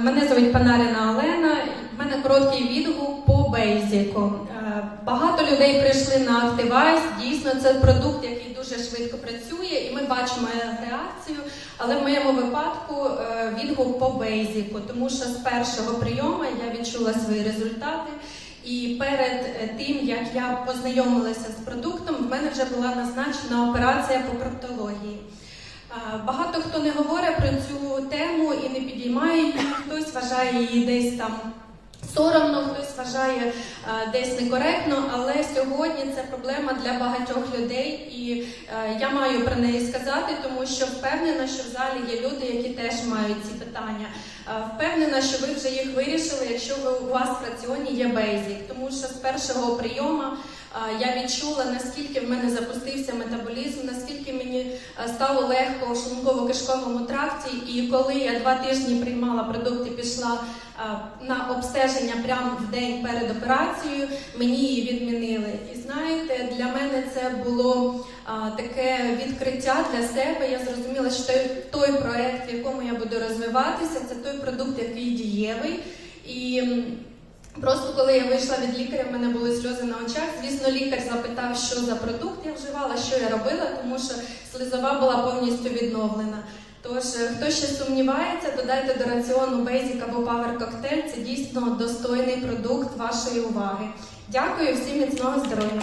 Мене звуть Панарина Олена. В мене короткий відгук по бейзіку. Е, Багато людей прийшли на Activize. Дійсно, це продукт, який дуже швидко працює, і ми бачимо реакцію. Але в моєму випадку е, відгук по бейзіку, тому що з першого прийому я відчула свої результати. І перед е, тим як я познайомилася з продуктом, в мене вже була назначена операція по проктології. Багато хто не говорить про цю тему і не підіймає її. Хтось вважає її десь там соромно, хтось вважає е, десь некоректно, але сьогодні це проблема для багатьох людей, і е, я маю про неї сказати, тому що впевнена, що в залі є люди, які теж мають ці питання. Е, Впевнена, що ви вже їх вирішили, якщо ви у вас в раціоні є бейзік, тому що з першого прийому я відчула, наскільки в мене запустився метаболізм, наскільки мені стало легко у шлунково-кишковому тракті. І коли я два тижні приймала продукти, пішла е, на обстеження прямо в день перед операцією, мені її відмінили. І знаєте, для мене це було таке відкриття для себе. Я зрозуміла, що той проект, в якому я буду розвиватися, це той продукт, який дієвий. І Просто коли я вийшла від лікаря, в мене були сльози на очах. Звісно, лікар запитав, що за продукт я вживала, що я робила, тому що слизова була повністю відновлена. Тож, е, хто ще сумнівається, додайте до раціону Basic або Power Cocktail. Це дійсно достойний продукт вашої уваги. Дякую всім міцного здоров'я.